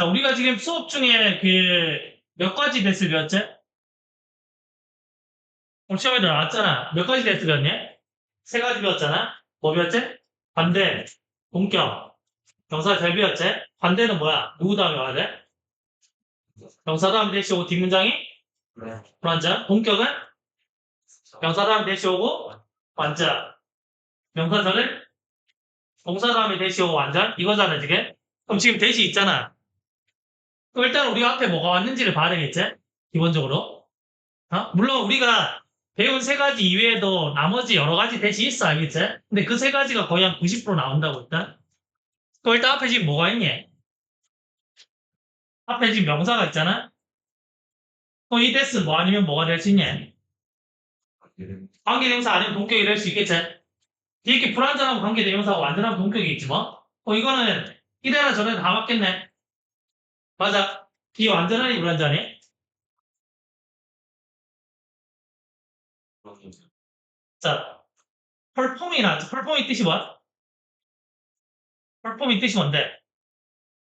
자, 우리가 지금 수업 중에 그 몇 가지 대스 배웠지? 오늘 시험에도 나왔잖아. 몇 가지 대스 배웠냐? 세 가지 배웠잖아. 뭐 배웠지? 반대, 동격, 경사 잘 배웠지? 반대는 뭐야? 누구 다음에 와야 돼? 경사 다음 대시 오고 뒷문장이 네. 불완전. 동격은 경사 다음 대시 오고 완전. 명사절은 동사 다음에 대시 오고 완전. 이거잖아, 지금. 그럼 지금 대시 있잖아. 그럼 일단 우리가 앞에 뭐가 왔는지를 봐야 되겠지? 기본적으로. 어? 물론 우리가 배운 세 가지 이외에도 나머지 여러 가지 대시 있어, 알겠지? 근데 그 세 가지가 거의 한 90% 나온다고, 일단. 그럼 일단 앞에 지금 뭐가 있니? 앞에 지금 명사가 있잖아? 그럼 이 대스 뭐 아니면 뭐가 될 수 있니? 관계대명사 아니면 동격이 될 수 있겠지? 이렇게 불완전하고 관계대명사가 완전하면 동격이 있지 뭐? 어, 이거는 이래나 저래나 다 맞겠네. 맞아. 뒤에 완전하니 불완전히? 자, 펄폼이 나, 펄폼이 뜻이 뭐야? 펄폼이 뜻이 뭔데?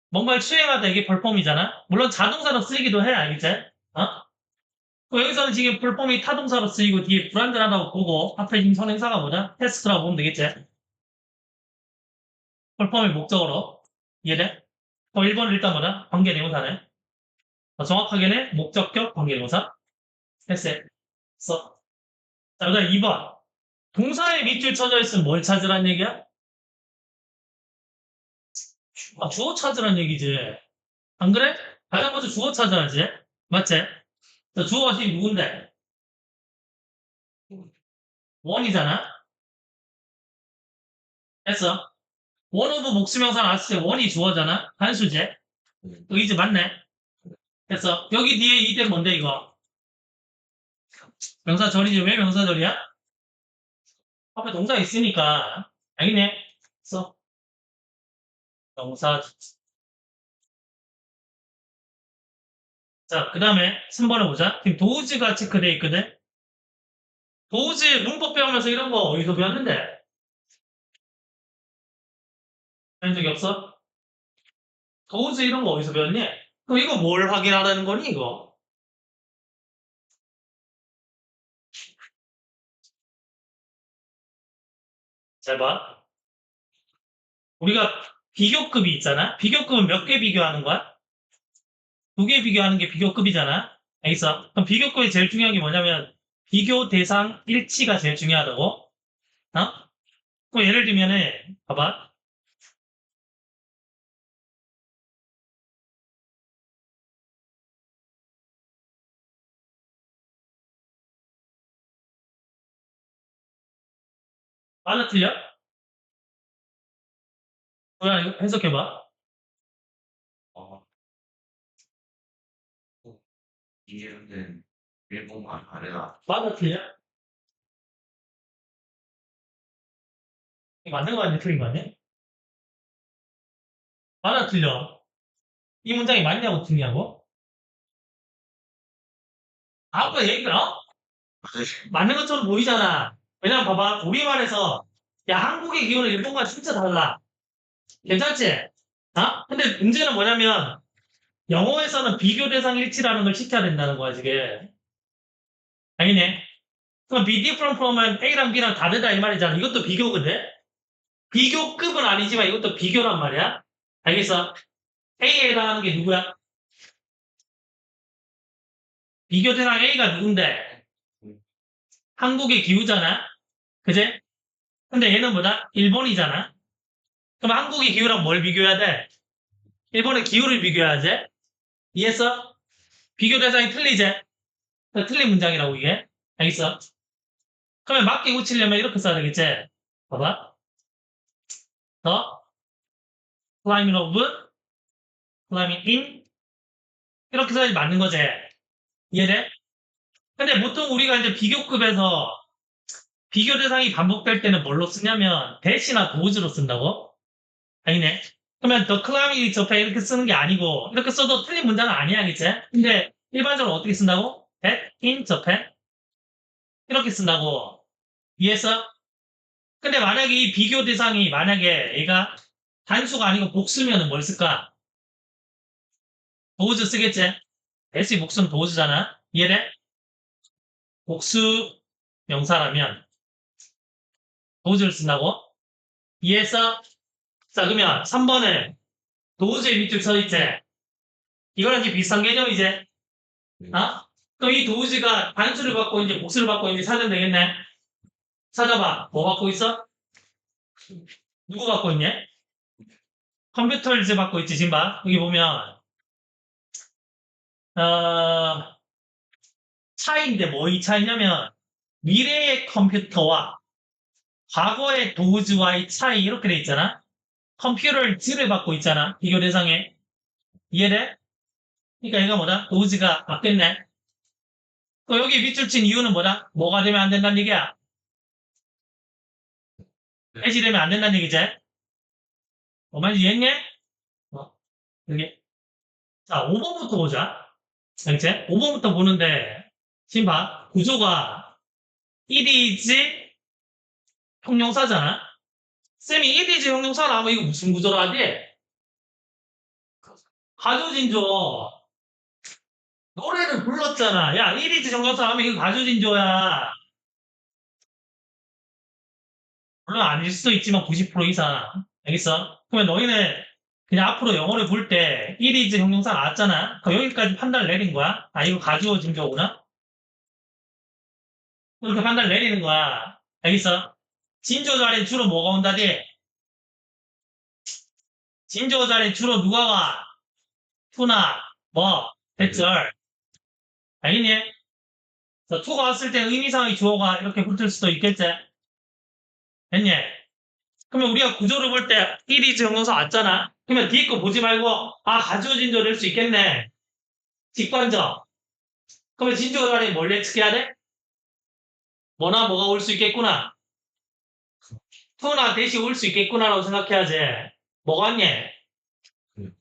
뭔가를 수행하다 이게 펄폼이잖아? 물론 자동사로 쓰이기도 해, 알겠지? 어? 그 여기서는 지금 펄폼이 타동사로 쓰이고 뒤에 불완전하다고 보고 앞에 지금 선행사가 뭐냐? 테스트라고 보면 되겠지? 펄폼의 목적으로 이해돼? 그럼 1번은 일단 뭐냐? 관계대명사네. 어, 정확하게는 목적격 관계대명사. 됐어. 써. 자, 그 다음 2번. 동사에 밑줄 쳐져 있으면 뭘 찾으란 얘기야? 아, 주어 찾으란 얘기지. 안 그래? 가장 먼저 주어 찾아야지. 맞지? 자, 주어가 지금 누군데? 원이잖아? 됐어. 원 오브 목수명사 나왔을 때 원이 주어잖아? 단수제. 여기 이제 맞네. 됐어. 여기 뒤에 이때 뭔데, 이거? 명사절이지. 왜 명사절이야? 앞에 동사 있으니까. 알겠네. 써. 명사. 자, 그 다음에 3번을 보자. 지금 도우즈가 체크되어 있거든? 도우즈 문법 배우면서 이런 거 어디서 배웠는데? 배운 적이 없어? 도우즈 이런 거 어디서 배웠니? 그럼 이거 뭘 확인하라는 거니, 이거? 잘 봐. 우리가 비교급이 있잖아? 비교급은 몇 개 비교하는 거야? 두 개 비교하는 게 비교급이잖아? 알겠어? 그럼 비교급이 제일 중요한 게 뭐냐면, 비교 대상 일치가 제일 중요하다고? 어? 그럼 예를 들면은, 봐봐. 맞아, 틀려? 뭐야, 이거 해석해봐. 어. 이해는 일본말 아래가 맞아, 틀려? 이거 맞는 거 아니야? 틀린 거 아니야? 맞아, 틀려? 이 문장이 맞냐고 틀리냐고? 아까 얘기가, 어? 맞는 것처럼 보이잖아. 왜냐면 봐봐, 우리말에서, 야, 한국의 기호는 일본과 진짜 달라. 괜찮지? 어? 근데 문제는 뭐냐면, 영어에서는 비교 대상 일치라는 걸 시켜야 된다는 거야, 지금. 아니네. 그럼 be different from은 A랑 B랑 다르다 이 말이잖아. 이것도 비교거든? 비교급은 아니지만 이것도 비교란 말이야. 알겠어? 해당하는 게 누구야? 비교 대상 A가 누군데? 한국의 기후잖아? 그제? 근데 얘는 뭐다? 일본이잖아? 그럼 한국의 기후랑 뭘 비교해야 돼? 일본의 기후를 비교해야지? 이해했어? 비교 대상이 틀리지? 틀린 문장이라고 이게. 알겠어? 그러면 맞게 고치려면 이렇게 써야 되겠지? 봐봐. 더 climbing of, climbing in 이렇게 써야지 맞는 거지. 이해돼? 근데 보통 우리가 이제 비교급에서 비교 대상이 반복될 때는 뭘로 쓰냐면 대시나 도우즈로 쓴다고? 아니네. 그러면 the climbing is Japan 이렇게 쓰는 게 아니고 이렇게 써도 틀린 문장은 아니야, 그치? 근데 일반적으로 어떻게 쓴다고? that in Japan 이렇게 쓴다고 이해했어? 근데 만약에 이 비교 대상이 만약에 얘가 단수가 아니고 복수면은 뭘 쓸까? 도우즈 쓰겠지? S 복수는 도우즈잖아. 이해돼? 복수 명사라면 도우즈를 쓴다고? 이해했어? 자, 그러면 3번에 도우즈의 밑줄 쳐있지? 이거랑 이제 비슷한 개념이지? 어? 그럼 이 도우즈가 단수를 받고 있는지 복수를 받고 있는지 찾으면 되겠네? 찾아봐. 뭐 받고 있어? 누구 받고 있냐? 컴퓨터를 이제 받고 있지, 지금 봐. 여기 보면, 어, 차이인데 뭐 이 차이냐면, 미래의 컴퓨터와 과거의 도우즈와의 차이 이렇게 돼 있잖아? 컴퓨터를 즈를 받고 있잖아, 비교 대상에. 이해돼? 그러니까 얘가 뭐다? 도우즈가 바뀌었네. 또 여기 밑줄 친 이유는 뭐다? 뭐가 되면 안 된다는 얘기야? 해지되면 안 된다는 얘기지? 뭐 말인지 이해했니? 어, 여기. 자, 5번부터 보자. 알겠지? 5번부터 보는데, 지금 봐. 구조가 1이지 형용사잖아? 쌤이 1이지 형용사 나오면 이거 무슨 구조로 하지? 가조진조. 노래를 불렀잖아. 야, 1이지 형용사 하면 이거 가조진조야. 물론 아닐 수도 있지만 90% 이상. 알겠어? 그러면 너희는 그냥 앞으로 영어를 볼때 1이즈 형용사 나왔잖아. 그럼 여기까지 판단을 내린 거야. 아, 이거 가주어진 거구나. 이렇게 판단을 내리는 거야. 알겠어? 진조 자리에 주로 뭐가 온다지? 진조 자리에 주로 누가 와? 투나, 뭐, 대절. 알겠니? 자, 투가 왔을 때 의미상의 주어가 이렇게 붙을 수도 있겠지? 됐니? 그러면 우리가 구조를 볼 때 1이즈 형용사 왔잖아. 그러면 뒤에 거 보지 말고 아 가주어 진 조될 수 있겠네. 직관적. 그러면 진조가 자리에 뭘 예측해야 돼? 뭐나 뭐가 올 수 있겠구나. 투나 대시 올 수 있겠구나라고 생각해야지. 뭐가 왔니?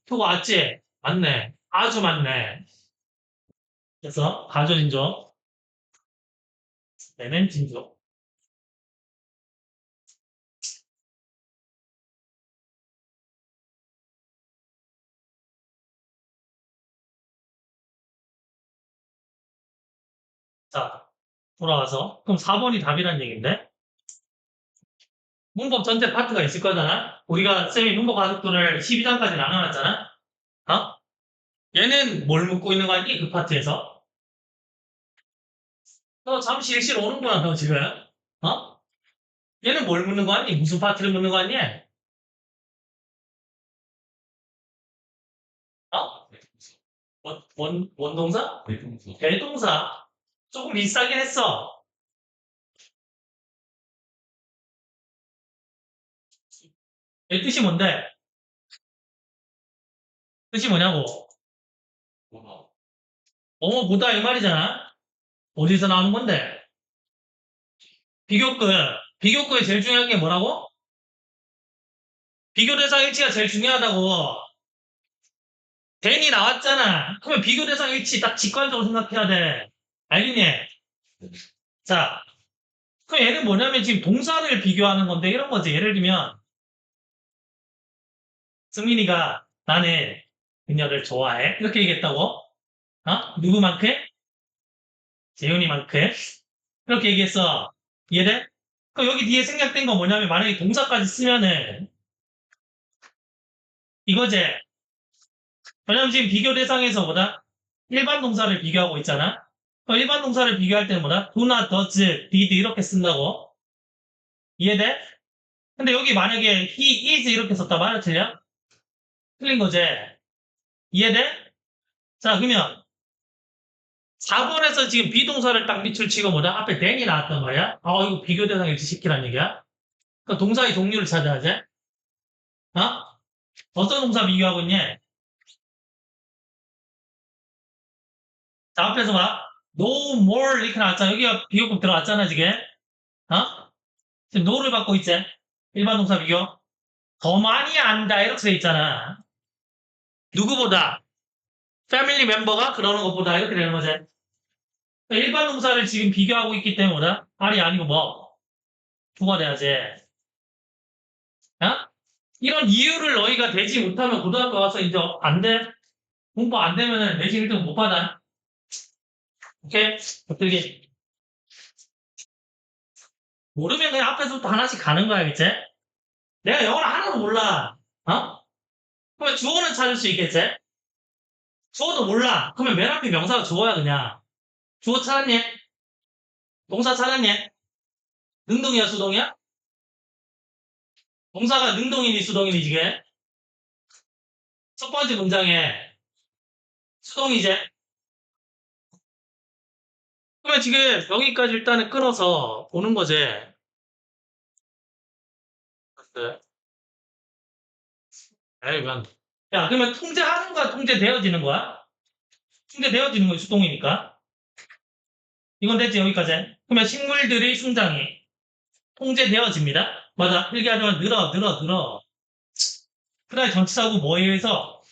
투가 왔지? 맞네. 아주 맞네. 그래서. 내는 진조. 자, 돌아와서. 그럼 4번이 답이란 얘기인데? 문법 전체 파트가 있을 거잖아? 우리가 쌤이 문법 가속도를 12단까지 나눠놨잖아? 어? 얘는 뭘 묻고 있는 거 아니? 그 파트에서? 너 잠시 일실 오는구나, 너 지금. 어? 얘는 뭘 묻는 거 아니? 무슨 파트를 묻는 거 아니? 어? 원, 원, 원동사? 대통수. 대동사. 조금 비싸긴 했어. 얘 뜻이 뭔데? 뜻이 뭐냐고? 뭐가? 어머보다 이 말이잖아? 어디서 나오는 건데? 비교급. 비교급에 제일 중요한 게 뭐라고? 비교대상 일치가 제일 중요하다고. 대이 나왔잖아. 그러면 비교대상 일치 딱 직관적으로 생각해야 돼. 알겠니? 자, 그럼 얘는 뭐냐면 지금 동사를 비교하는 건데 이런 거지. 예를 들면 승민이가 나는 그녀를 좋아해. 이렇게 얘기했다고? 어? 누구만큼? 재윤이만큼? 이렇게 얘기했어. 이해돼? 그럼 여기 뒤에 생략된 건 뭐냐면 만약에 동사까지 쓰면은 이거지. 왜냐면 지금 비교 대상에서 뭐다? 일반 동사를 비교하고 있잖아. 그럼 일반 동사를 비교할 때는 뭐다? do나, does, did 이렇게 쓴다고. 이해돼? 근데 여기 만약에 he is 이렇게 썼다 말을 틀려? 틀린 거지. 이해돼? 자, 그러면 4번에서 지금 비동사를 딱 밑줄 치고 뭐다? 앞에 then이 나왔단 말이야? 아, 이거 비교 대상 일치시키라는 얘기야? 그 동사의 종류를 찾아야지. 어? 어떤 동사 비교하고 있니? 자, 앞에서 봐. no more 이렇게 나왔잖아. 여기가 비교급 들어왔잖아, 지금. 어? 지금 no를 받고 있지? 일반 동사 비교. 더 많이 안다, 이렇게 돼 있잖아. 누구보다? 패밀리 멤버가 그러는 것보다 이렇게 되는 거지. 일반 동사를 지금 비교하고 있기 때문에? 알이 아니고 뭐? 두가 돼야지. 어? 이런 이유를 너희가 되지 못하면 고등학교 와서 이제 안 돼? 공부 안 되면은 내신 1등 못 받아. 오케이? 어떻게? 모르면 그냥 앞에서부터 하나씩 가는 거야, 그치? 내가 영어를 하나도 몰라. 어? 그러면 주어는 찾을 수 있겠지? 주어도 몰라. 그러면 맨 앞에 명사가 주어야, 그냥. 주어 찾았니? 동사 찾았니? 능동이야, 수동이야? 동사가 능동이니, 수동이니, 지금? 첫 번째 문장에 수동이제. 그러면 지금 여기까지 일단은 끊어서 보는 거지. 네. 돼? 야, 그러면 통제하는 거야, 통제되어지는 거야? 통제되어지는 거야, 수동이니까. 이건 됐지, 여기까지. 그러면 식물들의 성장이 통제되어집니다. 맞아. 필기하지만 늘어, 늘어, 늘어. 그다음에 전치사고 뭐에 의해서?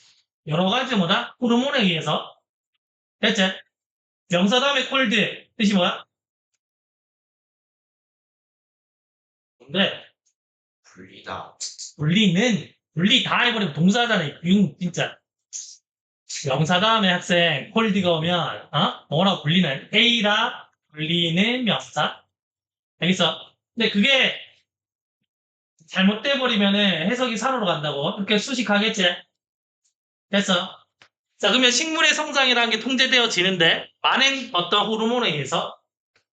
여러 가지 뭐다? 호르몬에 의해서. 됐지? 명사 다음에 콜드. 뜻이 뭐야? 뭔데? 분리다. 분리는, 분리 다 해버리면 동사잖아. 융, 진짜. 명사 다음에 학생, 콜드가 오면, 어? 뭐라고 분리는? A라 분리는 명사. 알겠어? 근데 그게 잘못돼버리면은 해석이 산으로 간다고. 그렇게 수식하겠지? 됐어. 자, 그러면 식물의 성장이라는 게 통제되어지는데, 많은 어떤 호르몬에 의해서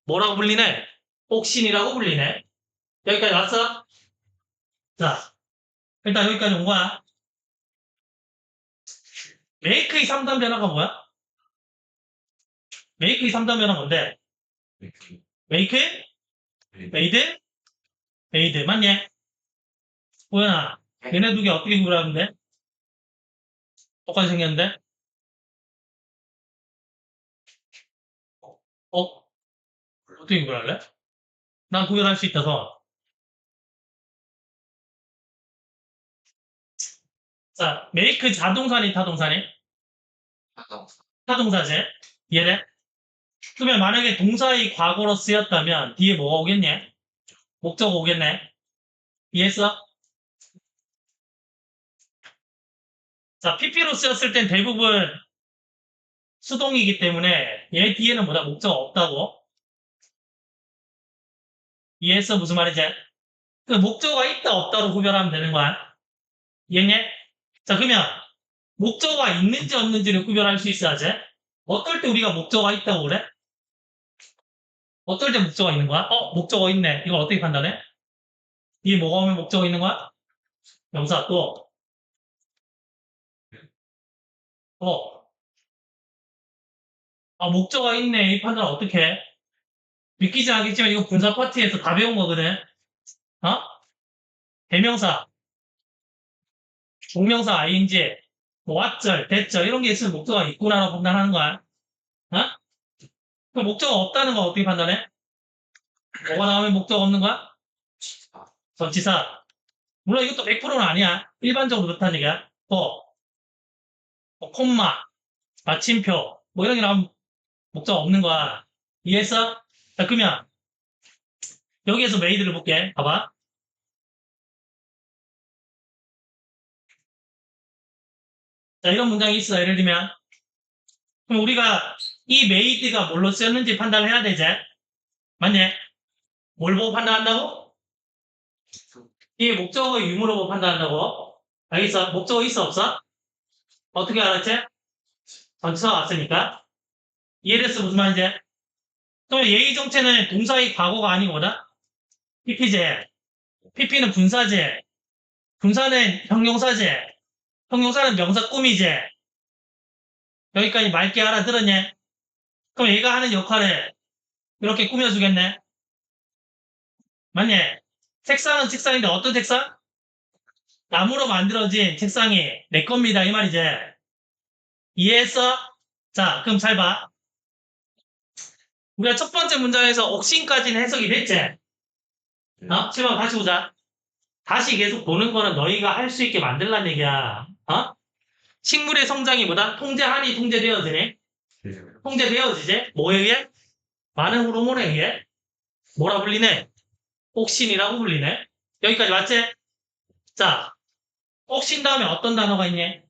뭐라고 불리네? 옥신이라고 불리네. 여기까지 왔어? 자, 일단 여기까지 온 거야. 메이크의 3단 변화가 뭐야? 메이크의 3단 변화 뭔데? 메이크? 메이드? 메이드. 맞니? 보현아, 얘네 두 개 어떻게 구별하는데? 똑같이 생겼는데? 어? 어떻게 구별할래? 난 구별할 수 있다서. 자, 메이크 자동사니 타동사니? 하동사. 타동사지? 이해돼? 그러면 만약에 동사의 과거로 쓰였다면 뒤에 뭐가 오겠니? 목적어 오겠네? 이해했어? 자, PP로 쓰였을 땐 대부분 수동이기 때문에 얘 뒤에는 뭐다? 목적어 없다고? 이해했어? 무슨 말인지? 그 목적어가 있다 없다로 구별하면 되는 거야. 이해했니? 자, 그러면 목적어가 있는지 없는지를 구별할 수 있어야지. 어떨 때 우리가 목적어가 있다고 그래? 어떨 때 목적어가 있는 거야? 어, 목적어 있네. 이걸 어떻게 판단해? 뒤에 뭐가 오면 목적어 있는 거야? 명사 또. 어. 아, 목적어가 있네. 이 판단 어떻게 해? 믿기지 않겠지만 이거 분사 파티에서 다 배운 거거든. 어? 대명사, 동명사 ing, 뭐 왓절, 대절 이런 게 있으면 목적어가 있구나라고 판단하는 거야. 어? 그 목적어 없다는 거 어떻게 판단해? 뭐가 나오면 목적 없는 거야? 전치사. 물론 이것도 100%는 아니야. 일반적으로 그렇다는 얘기야. 또, 뭐 콤마, 마침표, 뭐 이런 게 나오면 목적 없는 거야. 이해했어? 자, 그러면, 여기에서 메이드를 볼게. 봐봐. 자, 이런 문장이 있어. 예를 들면. 그럼 우리가 이 메이드가 뭘로 쓰였는지 판단을 해야 되지? 맞니? 뭘 보고 판단한다고? 이 목적어 유무로 보고 판단한다고? 알겠어? 목적어 있어 없어? 어떻게 알았지? 전치사 왔으니까 이해됐어 무슨 말인지? 그럼 예의 정체는 동사의 과거가 뭐다? PP제 PP는 분사제 분사는 형용사제 형용사는 명사 꾸미제 여기까지 맑게 알아들었냐? 그럼 얘가 하는 역할을 이렇게 꾸며주겠네? 맞니? 책상은 책상인데 어떤 책상? 나무로 만들어진 책상이 내 겁니다. 이 말이지. 이해했어? 자, 그럼 잘 봐. 우리가 첫 번째 문장에서 옥신까지는 해석이 됐지? 어? 제발 다시 보자. 다시 계속 보는 거는 너희가 할 수 있게 만들란 얘기야. 어? 식물의 성장이 뭐다? 통제하니 통제되어지네? 통제되어지지? 뭐에 의해? 많은 호르몬에 의해? 뭐라 불리네? 옥신이라고 불리네? 여기까지 맞지? 자, 옥신 다음에 어떤 단어가 있니?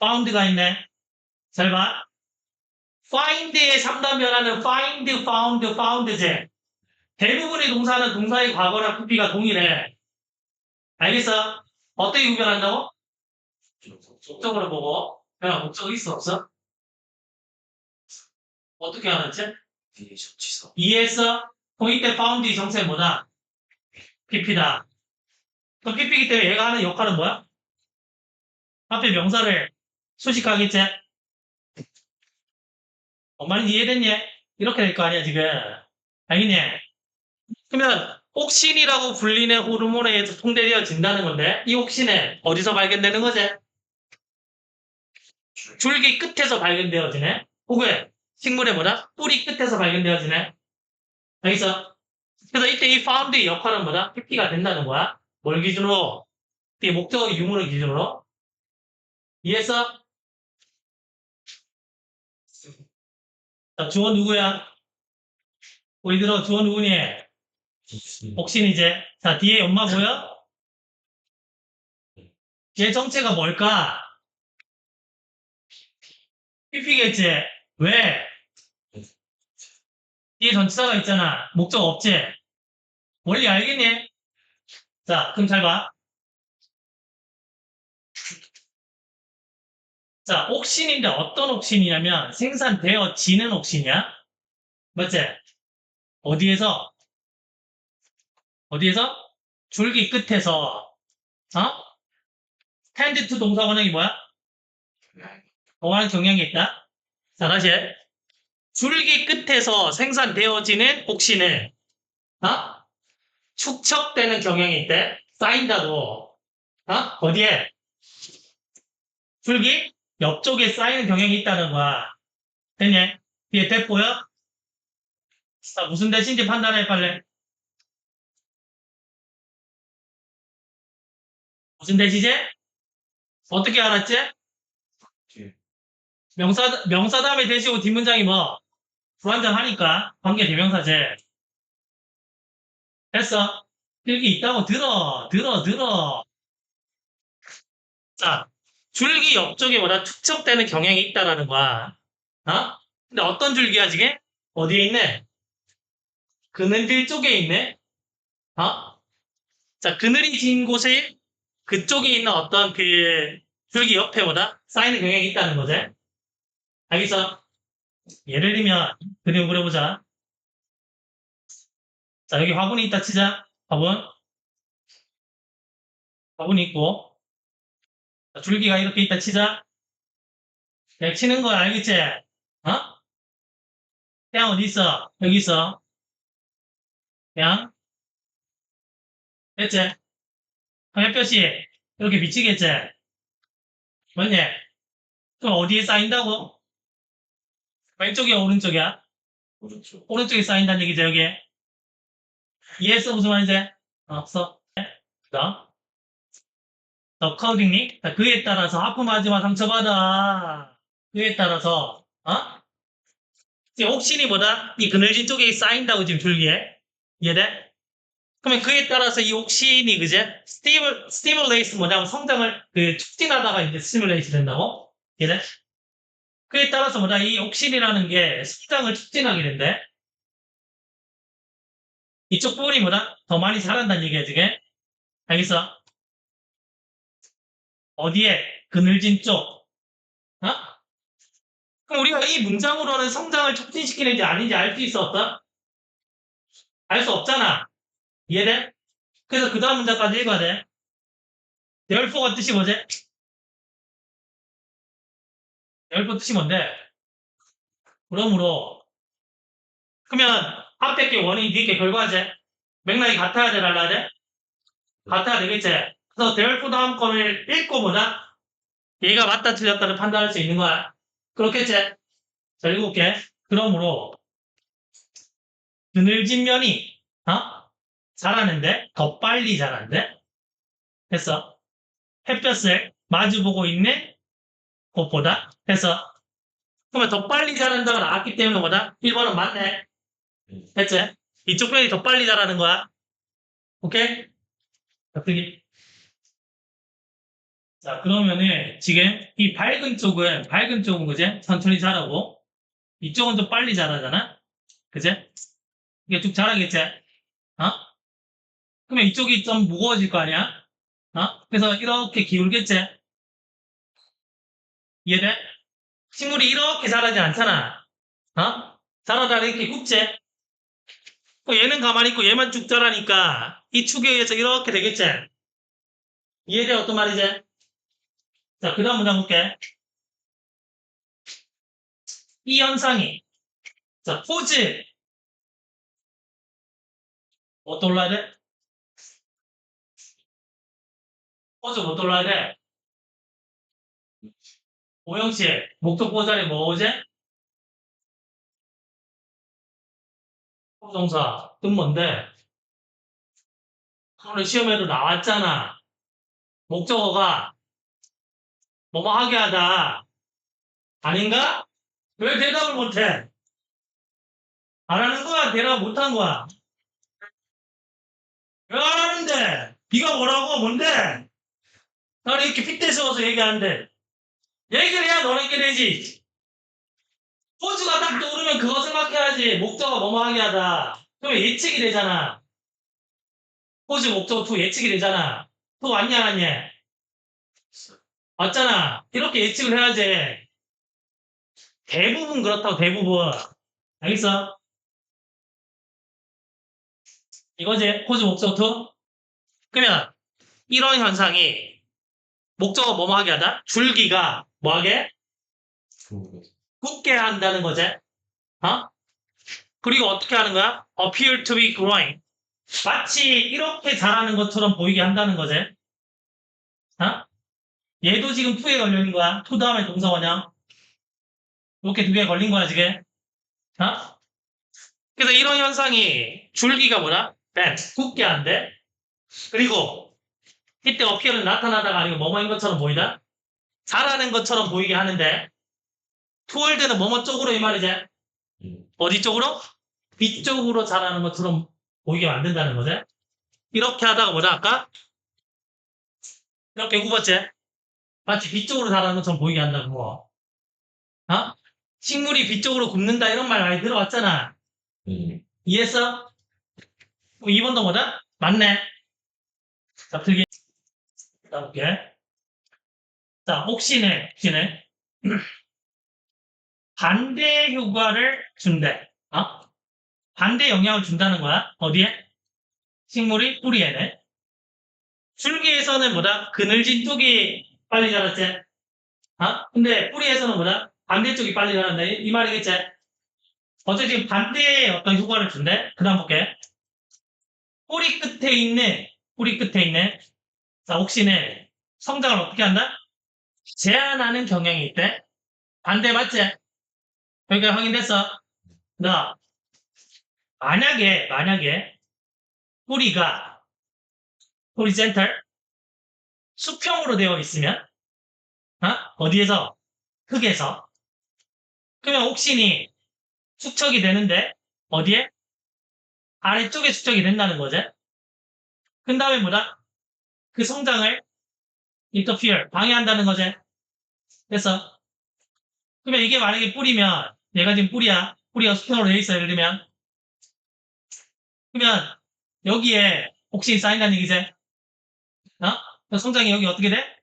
found가 있네. 잘 봐. find의 3단 변화는 find, found, found제. 대부분의 동사는 동사의 과거랑 PP가 동일해. 알겠어? 어떻게 구별한다고? 목적으로 보고. 그냥 목적 있어, 없어? 어떻게 접치사. 이해했어? 포인트 파운드의 정체는 뭐다? PP다. 그럼 PP이기 때문에 얘가 하는 역할은 뭐야? 앞에 명사를 수식하겠지? 엄마는 이해됐니? 이렇게 될 거 아니야, 지금. 알겠니? 그러면 옥신이라고 불리는 호르몬에 의해서 통제되어진다는 건데 이 옥신은 어디서 발견되는 거지? 줄기 끝에서 발견되어지네? 혹은 식물의 뭐다? 뿌리 끝에서 발견되어지네? 알겠어? 그래서 이때 이 found의 역할은 뭐다? PP가 된다는 거야. 뭘 기준으로? 이 목적의 유무를 기준으로. 이해했어? 자, 주어 누구야? 우리 들어 주어 누구니? 옥신이제. 자, 뒤에 엄마 보여? 얘 정체가 뭘까? PP겠지? 왜? 뒤에 전치사가 있잖아. 목적 없지? 원리 알겠니? 자, 그럼 잘 봐. 자, 옥신인데 어떤 옥신이냐면 생산되어지는 옥신이야. 맞지? 어디에서? 어디에서? 줄기 끝에서. 어? 스탠드 투 동사 원형이 뭐야? 어하는 경향이 있다. 자, 다시. 해. 줄기 끝에서 생산되어지는 옥신은 어? 축적되는 경향이 있대. 쌓인다고. 어? 어디에? 줄기 옆쪽에 쌓이는 경향이 있다는 거야. 됐니? 뒤에 대 보여? 자, 무슨 대신지 판단해 빨리. 무슨 대시지? 어떻게 알았지? 뒤에. 명사, 명사 다음에 대시고 뒷문장이 뭐? 불완전하니까 관계 대명사제. 됐어? 줄기 있다고 들어, 들어, 들어. 자, 줄기 옆쪽에 뭐다 축적되는 경향이 있다라는 거야. 어? 근데 어떤 줄기야, 지금? 어디에 있네? 그늘질 쪽에 있네? 어? 자, 그늘이 진 곳에 그쪽에 있는 어떤 그 줄기 옆에 뭐다? 쌓이는 경향이 있다는 거지. 알겠어? 예를 들면, 그림 그려보자. 자, 여기 화분이 있다 치자. 화분. 화분이 있고. 자, 줄기가 이렇게 있다 치자. 그냥 치는 거야, 알겠지? 어? 태양 어디 있어? 여기 있어. 태양. 됐지? 햇볕이 이렇게 비치겠지? 맞니? 그럼 어디에 쌓인다고? 왼쪽이야, 오른쪽이야? 오른쪽. 오른쪽에 쌓인다는 얘기죠, 여기. 이해했어, 무슨 말인지? 어, 써. 그다음. accordingly. 자, 그에 따라서 하품하지 마, 상처받아. 그에 따라서, 어? 옥신이 뭐다? 이 그늘진 쪽에 쌓인다고 지금 줄기에. 이해돼? 그러면 그에 따라서 이 옥신이, 그제? 스티물, 스티뮬레이스 뭐냐면 성장을 그 촉진하다가 이제 스티뮬레이스 된다고? 이해돼? 그에 따라서 뭐다? 이 옥신이라는 게 성장을 촉진하게 된대. 이쪽 부분이 뭐다? 더 많이 자란다는 얘기야, 지금. 알겠어? 어디에? 그늘진 쪽. 어? 그럼 우리가 이 문장으로는 성장을 촉진시키는지 아닌지 알 수 있어, 없어? 알 수 없잖아. 이해돼? 그래서 그 다음 문장까지 읽어야 돼. therefore 뜻이 뭐지? therefore 뜻이 뭔데? 그러므로. 그러면 앞에 게 원인이 뒤에 게 결과지? 맥락이 같아야 돼, 달라야 돼? 같아야 되겠지? 그래서 therefore 다음 거를 읽고 뭐다? 얘가 맞다 틀렸다를 판단할 수 있는 거야. 그렇겠지? 자, 읽어볼게. 그러므로 그늘진 면이 어? 자라는데 더 빨리 자라는데 됐어. 햇볕을 마주보고 있는 곳보다 됐어. 그러면 더 빨리 자란다고 나왔기 때문에 뭐다? 1번은 맞네. 됐지? 이쪽 면이 더 빨리 자라는 거야. 오케이? 어떻게? 자, 그러면은 지금 이 밝은 쪽은, 밝은 쪽은 그제? 천천히 자라고, 이쪽은 좀 빨리 자라잖아? 그제? 이게 쭉 자라겠지? 어? 그러면 이쪽이 좀 무거워질 거 아니야? 어? 그래서 이렇게 기울겠지? 이해돼? 식물이 이렇게 자라지 않잖아. 어? 자라다 이렇게 굽지? 어, 얘는 가만히 있고 얘만 쭉 자라니까 이 축에 의해서 이렇게 되겠지? 이해돼? 어떤 말이지? 자, 그 다음 문장 볼게. 이 현상이, 자, 포즈. 뭐 떠올라야 돼? 포즈 뭐 떠올라야 돼? 오영씨, 목적 보자리 뭐지? 동사, 뜻 뭔데? 오늘 시험에도 나왔잖아. 목적어가 뭐뭐 하게 하다. 아닌가? 왜 대답을 못해? 안 하는 거야? 대답 못 한 거야? 왜 안 하는데? 네가 뭐라고? 뭔데? 나를 이렇게 핏대 세워서 얘기하는데 얘기를 해야 너네게 되지. 포즈가 딱 떠오르면 그거 생각해야지. 목적어 뭐뭐 하게 하다. 그러면 예측이 되잖아. 포즈 목적어 투 예측이 되잖아. 또 왔냐 안 왔냐? 맞잖아. 이렇게 예측을 해야지. 대부분 그렇다고 대부분. 알겠어? 이거지. 포즈 목적어 투. 그러면 이런 현상이 목적어 뭐뭐 하게 하다? 줄기가 뭐 하게? 굳게 한다는 거지. 어? 그리고 어떻게 하는 거야? appear to be growing. 마치 이렇게 자라는 것처럼 보이게 한다는 거지. 어? 얘도 지금 투에 걸려 있는 거야. 투 다음에 동사 원형. 이렇게 두 개 걸린 거야, 지금. 어? 그래서 이런 현상이 줄기가 뭐라? bend, 굳게 한대. 그리고 이때 appear은 나타나다가 아니고 뭐뭐인 것처럼 보이다? 자라는 것처럼 보이게 하는데 투월드는 뭐뭐 쪽으로 이 말이지? 어디 쪽으로? 뒤쪽으로 자라는 것처럼 보이게 만든다는 거지. 이렇게 하다가 뭐다 아까? 이렇게 굽었지? 마치 뒤쪽으로 자라는 것처럼 보이게 한다고. 어? 식물이 뒤쪽으로 굽는다 이런 말 많이 들어봤잖아. 이해했어? 2번도 뭐다? 맞네. 자, 틀기. 자, 볼게. 자, 혹시네, 혹시네. 반대 효과를 준대. 어? 반대 영향을 준다는 거야. 어디에? 식물이 뿌리에네. 줄기에서는 뭐다? 그늘진 쪽이 빨리 자랐지? 어? 근데 뿌리에서는 뭐다? 반대쪽이 빨리 자란다. 이, 이 말이겠지? 지금 반대의 어떤 효과를 준대? 그 다음 볼게. 뿌리 끝에 있는, 뿌리 끝에 있는, 자, 혹시는 성장을 어떻게 한다? 제한하는 경향이 있대? 반대 맞지? 여기까지 확인됐어? 나 만약에 만약에 뿌리가 호리젠탈 수평으로 되어 있으면 어? 디에서 흙에서 그러면 옥신이 축척이 되는데 어디에? 아래쪽에 축척이 된다는 거지. 그 다음에 뭐다? 그 성장을 interfere 방해한다는 거지. 됐어? 그러면 이게 만약에 뿌리면 얘가 지금 뿌리야. 뿌리가 수평으로 돼 있어. 예를 들면 그러면 여기에 옥신이 쌓인다는 얘기지. 어? 성장이 여기 어떻게 돼?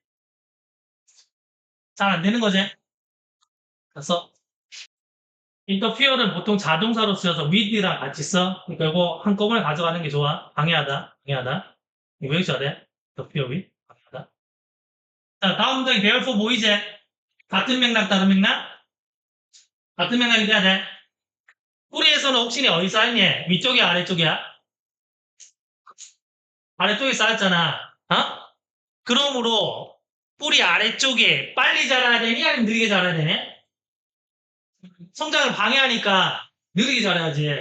잘 안 되는 거지. 그래서 인터피어를 보통 자동사로 쓰여서 with랑 같이 써. 그러니까 이거 한꺼번에 가져가는 게 좋아. 방해하다. 방해하다. 이거 외우셔야 돼. Interfere with. 방해하다. 자, 다음 문장이 therefore 뭐이지? 같은 맥락, 다른 맥락? 같은 맥락이 돼야 돼. 뿌리에서는 옥신이 어디 쌓였니? 위쪽이야, 아래쪽이야? 아래쪽에 쌓였잖아. 어? 그러므로 뿌리 아래쪽에 빨리 자라야 되니? 아니면 느리게 자라야 되니? 성장을 방해하니까 느리게 자라야지.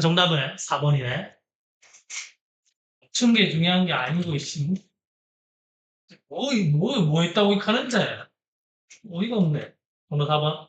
정답은 4번이네. 맞춘 게 중요한 게 아니고, 씨. 뭐, 뭐, 뭐 했다고 이렇게 하는지. 어이가 없네. 번호 4번.